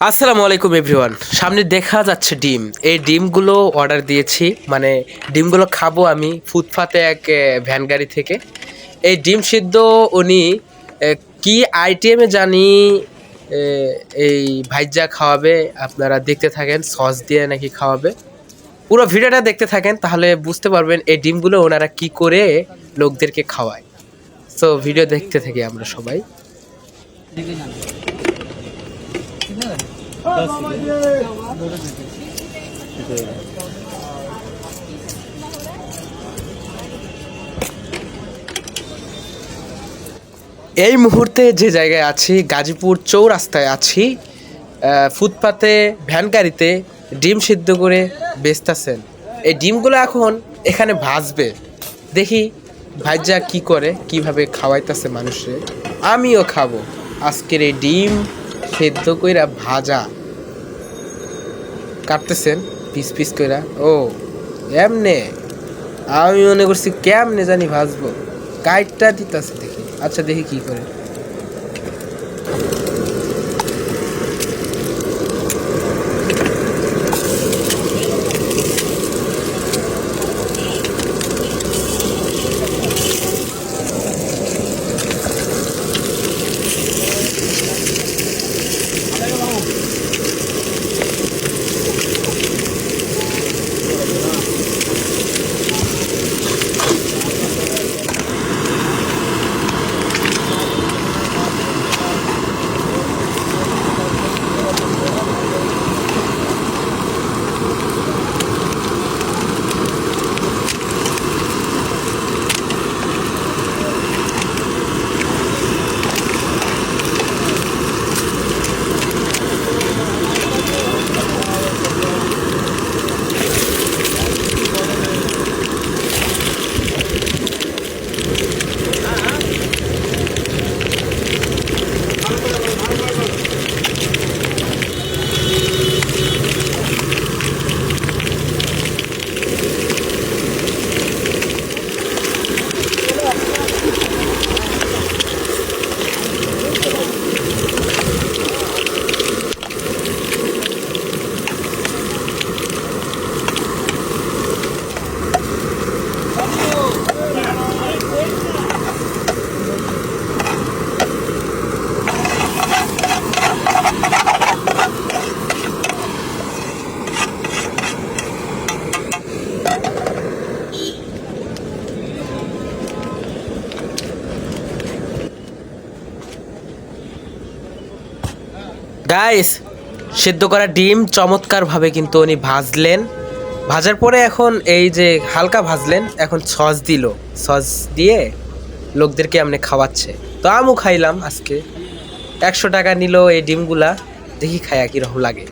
আসসালামু আলাইকুম এভরিওয়ান সামনে দেখা যাচ্ছে ডিম। এই ডিমগুলো অর্ডার দিয়েছি। মানে ডিমগুলো খাব আমি ফুটপাতে এক ভ্যান গাড়ি থেকে। এই ডিম সিদ্ধ উনি কি আইটেমে জানি এই ভাইজা খাওয়াবে, আপনারা দেখতে থাকেন সস দিয়ে নাকি খাওয়াবে। পুরো ভিডিওটা দেখতে থাকেন, তাহলে বুঝতে পারবেন এই ডিমগুলো ওনারা কি করে লোকদেরকে খাওয়ায়। সো ভিডিও দেখতে থাকি আমরা সবাই। এই মুহূর্তে যে জায়গায় আছি, গাজীপুর চৌরাস্তায় আছি ফুটপাতে, ভ্যান গাড়িতে ডিম সিদ্ধ করে বেচতেছেন। এই ডিমগুলো এখন এখানে ভাজবে। দেখি ভাইজা কি করে, কীভাবে খাওয়াইতেছে মানুষে। আমিও খাব। আজকের এই ডিম সেদ্ধ কইরা ভাজা। কাটতেছেন, পিস পিস কইরা। ও, এমনে? আমি মনে করছি কেমনে জানি ভাজবো। কাইটটা দিতেছে দেখি। আচ্ছা দেখি কি করে। গাইস সেদ্ধ করা ডিম চমৎকারভাবে কিন্তু উনি ভাজলেন। ভাজার পরে এখন এই যে হালকা ভাজলেন, এখন সস দিল। সস দিয়ে লোকদেরকে আমনে খাওয়াচ্ছে। তো আমও খাইলাম আজকে। একশো টাকা নিল এই ডিমগুলা। দেখি খায়া কীরকম লাগে।